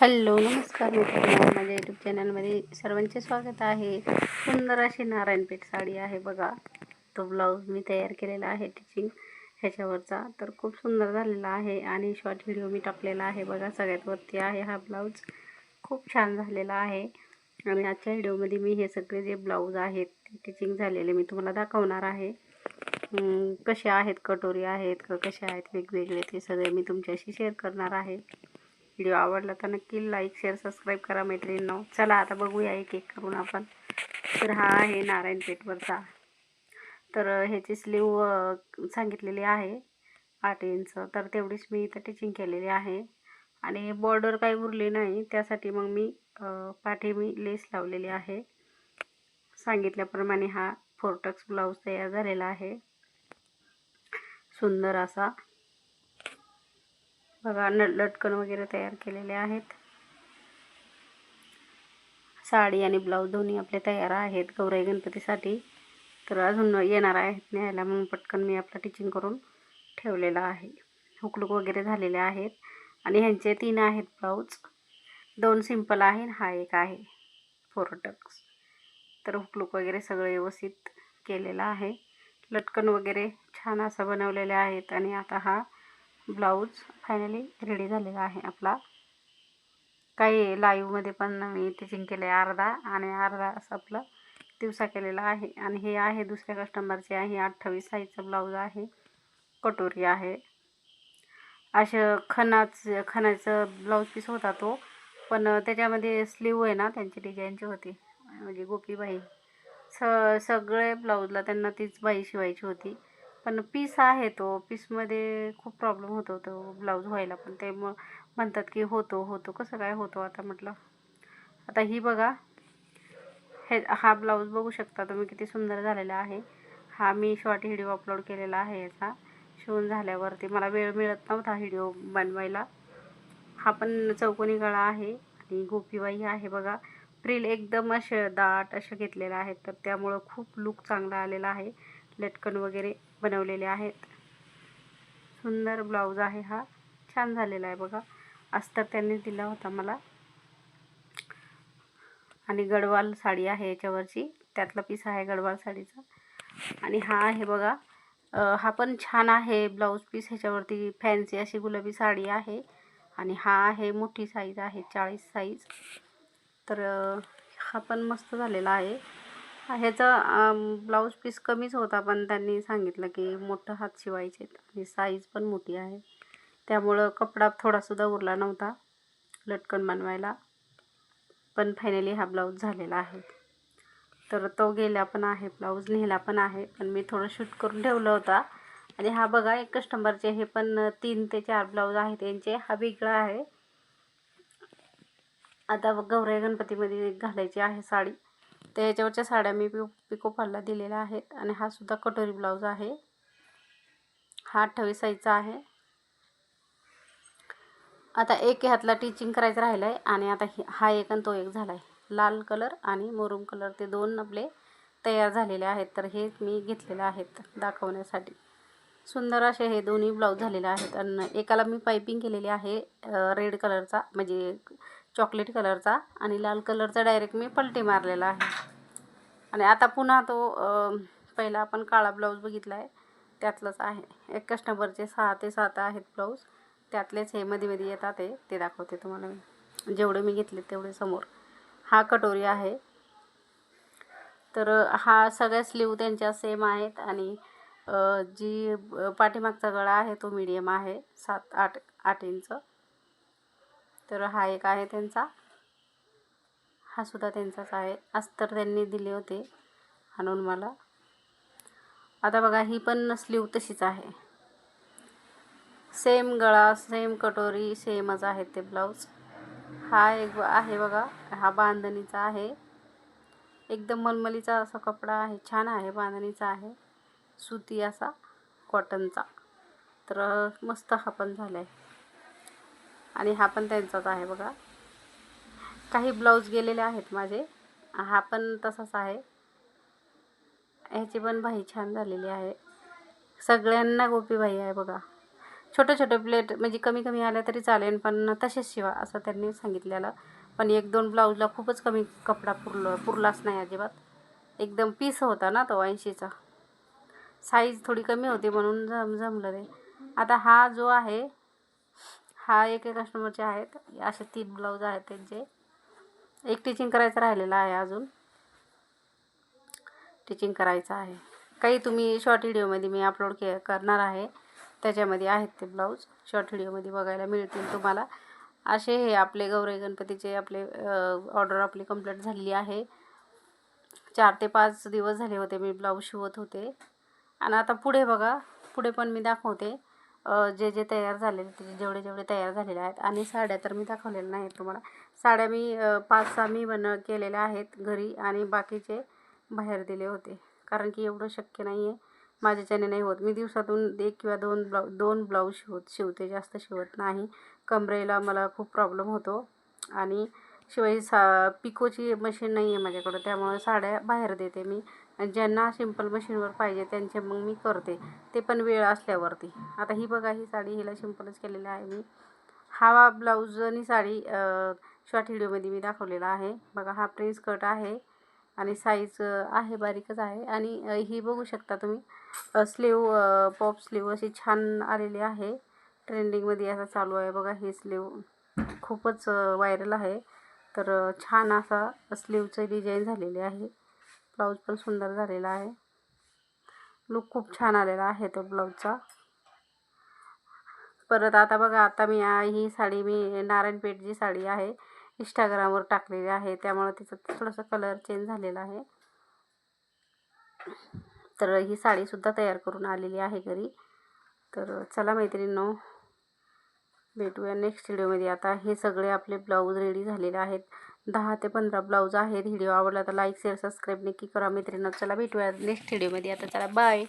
Hello नमस्कार मित्रांनो. माझ्या यूट्यूब चॅनलमध्ये सर्वांचे स्वागत आहे. सुंदर अशी नारायणपेठ साडी आहे बघा. तो ब्लाऊज मी तयार केलेला आहे टिचिंग ह्याच्यावरचा. तर खूप सुंदर झालेला आहे आणि शॉर्ट व्हिडिओ मी टाकलेला आहे बघा. सगळ्यात वरती आहे हा ब्लाऊज खूप छान झालेला आहे. आणि आजच्या व्हिडिओमध्ये मी हे सगळे जे ब्लाऊज आहेत ते टिचिंग झालेले मी तुम्हाला दाखवणार आहे. कसे आहेत कटोरी आहेत का कसे आहेत वेगवेगळे ते सगळे मी तुमच्याशी शेअर करणार आहे. व्हिडिओ आवडला तर नक्की लाईक शेअर सबस्क्राईब करा मैत्रिणींनो. चला आता बघूया एक एक करून आपण. तर हा आहे नारायणपेठवरचा तर ह्याची स्लीव सांगितलेली आहे आठ इंच तर तेवढीच मी इथं टिचिंग केलेली आहे. आणि बॉर्डर काही उरली नाही त्यासाठी मग मी पाठी मी लेस लावलेली आहे. सांगितल्याप्रमाणे हा फोरटक्स ब्लाऊज तयार झालेला आहे. सुंदर असा. बघा नट लटकन वगैरे तयार केलेले आहेत. साडी आणि ब्लाऊज दोन्ही आपले तयार आहेत गौराई गणपतीसाठी. तर अजून येणार आहेत न्यायला म्हणून पटकन मी आपलं टिचिंग करून ठेवलेलं आहे. हुकलूक वगैरे झालेले आहेत. आणि ह्यांचे तीन आहेत ब्लाऊज. दोन सिंपल आहे हा एक आहे. Four tucks. तर हुकलूक वगैरे सगळं व्यवस्थित केलेलं आहे. लटकन वगैरे छान असं बनवलेले आहेत. आणि आता हा ब्लाऊज फायनली रेडी झालेला आहे आपला. काही लाईवमध्ये पण मी टिचिंग आहे अर्धा आणि अर्धा असं आपलं दिवसा केलेला आहे. आणि हे आहे दुसऱ्या कस्टमरचे आहे अठ्ठावीस साईजचं ब्लाऊज आहे. कटोरी आहे. असं खणाच खणाचं ब्लाऊज पीस होता तो. पण त्याच्यामध्ये स्लीव आहे ना त्यांची डिझाईनची होती. म्हणजे गोपीबाई स सगळे ब्लाऊजला त्यांना तीच बाई शिवायची होती. पण पीस आहे तो. पीसमध्ये खूप प्रॉब्लेम होतो तो ब्लाऊज व्हायला पण. ते मग म्हणतात की होतो होतो. कसं काय होतो आता म्हटलं? आता ही बघा. हे हा ब्लाऊज बघू शकता तुम्ही किती सुंदर झालेला आहे. हा मी शॉर्ट व्हिडिओ अपलोड केलेला आहे याचा. शिवून झाल्यावरती मला वेळ मिळत नव्हता व्हिडिओ बनवायला. हा पण चौकोनी गळा आहे आणि गोपीबाई आहे बघा. प्रिल एकदम असे दाट असे घेतलेलं आहेत. तर त्यामुळं खूप लुक चांगला आलेला आहे. लटकन वगैरे बनवलेले आहेत. सुंदर ब्लाऊज आहे हा. छान झालेला आहे बघा. अस्तर त्यांनी दिला होता मला. आणि गडवाल साडी आहे याच्यावरची. त्यातला पीस आहे गडवाल साडीचा. आणि हा आहे बघा. हा पण छान आहे ब्लाऊज पीस ह्याच्यावरती फॅन्सी अशी गुलाबी साडी आहे. आणि हा आहे मोठी साईज आहे चाळीस साईज तर हा पण मस्त झालेला आहे. ह्याचा ब्लाऊज पीस कमीच होता पण त्यांनी सांगितलं की मोठं हात शिवायचे. म्हणजे आणि साईज पण मोठी आहे. त्यामुळं कपडा थोडासुद्धा उरला नव्हता लटकन बनवायला. पण फायनली हा ब्लाऊज झालेला आहे. तर तो गेला पण आहे ब्लाऊज नेला पण आहे. पण मी थोडं शूट करून ठेवलं होता. आणि हा बघा एक कस्टमरचे हे पण तीन ते चार ब्लाऊज आहेत. त्यांचे हा वेगळा आहे. आता गौराई गणपतीमध्ये घालायची आहे साडी. तर याच्यावरच्या साड्या मी पिको पिको फॉलला दिलेल्या आहेत आणि हा सुद्धा कटोरी ब्लाऊज आहे. हा अठ्ठावीस साईजचा आहे. आता एक ह्यातला टिचिंग करायचं राहिलं आहे आणि आता हा एक आणि तो एक झाला आहे लाल कलर आणि मोरूम कलर ते दोन आपले तयार झालेले आहेत. तर हे मी घेतलेले आहेत दाखवण्यासाठी. सुंदर असे हे दोन्ही ब्लाऊज झालेले आहेत. आणि एकाला मी पायपिंग केलेली आहे रेड कलरचा म्हणजे चॉकलेट कलरचा आणि लाल कलरचा डायरेक्ट मी पलटी मारलेला आहे. आणि आता पुन्हा तो पहिला आपण काळा ब्लाऊज बघितला आहे त्यातलंच आहे. एक नंबरचे सहा ते सात आहेत ब्लाऊज. त्यातलेच हे मध्ये मध्ये येतात ते ते दाखवते तुम्हाला मी. जेवढे मी घेतले तेवढे समोर. हा कटोरी आहे. तर हा सगळ्या स्लीव त्यांच्या सेम आहेत आणि जी पाठीमागचा गळा आहे तो मीडियम आहे सात आठ आठ इंच तर हा एक आहे त्यांचा. हा सुद्धा त्यांचाच आहे. अस्तर त्यांनी दिले होते आणून मला. आता बघा ही पण स्लीव तशीच आहे. सेम गळा सेम कटोरी सेमच आहेत ते ब्लाऊज हा एक आहे बघा हा बांधणीचा आहे. एकदम मलमलीचा असा कपडा आहे छान आहे बांधणीचा आहे. सुती असा कॉटनचा तर मस्त हा पण झाला आहे आणि हा पण त्यांचाच आहे बघा. काही ब्लाऊज गेलेले आहेत माझे. हा पण तसाच आहे. ह्याची पण भाई छान झालेली आहे. सगळ्यांना गोपीबाई आहे बघा. छोटे छोटे प्लेट म्हणजे कमी कमी आल्या तरी चालेल पण तसेच शिवा असं त्यांनी सांगितलेलं. पण एक दोन ब्लाऊजला खूपच कमी कपडा पुरलो पुरलाच नाही अजिबात. एकदम पीस होता ना तो ऐंशीचा. साईज थोडी कमी होती म्हणून जम जमलं ते आता हा जो आहे हा एक एक कस्टमरचे आहेत. असे तीन ब्लाऊज आहेत त्यांचे. एक टिचिंग करायचं राहिलेलं आहे अजून. टिचिंग करायचं आहे. काही तुम्ही शॉर्ट व्हिडिओमध्ये मी अपलोड के करणार आहे. त्याच्यामध्ये आहेत ते ब्लाऊज शॉर्ट व्हिडिओमध्ये बघायला मिळतील तुम्हाला. असे हे आपले गौरी गणपतीचे आपले ऑर्डर आपली कंप्लीट झालेली आहे. चार ते पाच दिवस झाले होते मी ब्लाऊज शिवत होते. आणि आता पुढे बघा. पुढे पण मी दाखवते. जे जे तयार झालेले ते जेवढे जेवढे तयार झालेले आहेत. आणि साड्या तर मी दाखवलेल्या नाहीत तुम्हाला. साड्या मी पाच सहा मी बन केलेल्या आहेत घरी आणि बाकीचे बाहेर दिले होते. कारण की एवढं शक्य नाही आहे माझ्याच्याने नाही होत. मी दिवसातून एक किंवा दोन ब्लाऊ दोन ब्लाऊज शिवत शिवते. जास्त शिवत नाही. कमरेला मला खूप प्रॉब्लेम होतो. आणि शिवाय सा पिकोची मशीन नाही आहे माझ्याकडं. त्यामुळे साड्या बाहेर देते मी. ज्यांना सिंपल मशीनवर पाहिजे त्यांचे मग मी करते. ते पण वेळ असल्यावरती. आता ही बघा ही साडी हिला सिंपलच केलेली आहे मी. हा ब्लाऊज आणि साडी शॉर्ट व्हिडिओमध्ये मी दाखवलेला आहे. बघा हा प्रिन्स कट आहे आणि साईज आहे बारीकच आहे. आणि ही बघू शकता तुम्ही स्लीव पॉप स्लीव अशी छान आलेली आहे. ट्रेंडिंगमध्ये असं चालू आहे. बघा हे स्लीव खूपच व्हायरल आहे. तर छान असा स्लीवचं डिझाईन झालेली आहे. ब्लाऊज पण सुंदर झालेला आहे. लुक खूप छान आलेला आहे तो ब्लाऊजचा. परत आता बघा आता मी ही साडी मी नारायणपेठ जी साडी आहे. इंस्टाग्रामवर टाकलेली आहे. त्यामुळं तिचं थोडंसं कलर चेंज झालेला आहे. तर ही साडीसुद्धा तयार करून आलेली आहे घरी. तर चला मैत्रिणींनो भेटूया नेक्स्ट व्हिडिओमध्ये आता हे सगळे आपले ब्लाऊज रेडी झालेले आहेत. दहा ते पंधरा ब्लाऊज आहेत. व्हिडिओ आवडला तर लाईक शेअर सबस्क्राईब नक्की करा मित्रांनो. चला भेटूया नेक्स्ट व्हिडिओमध्ये. आता चला बाय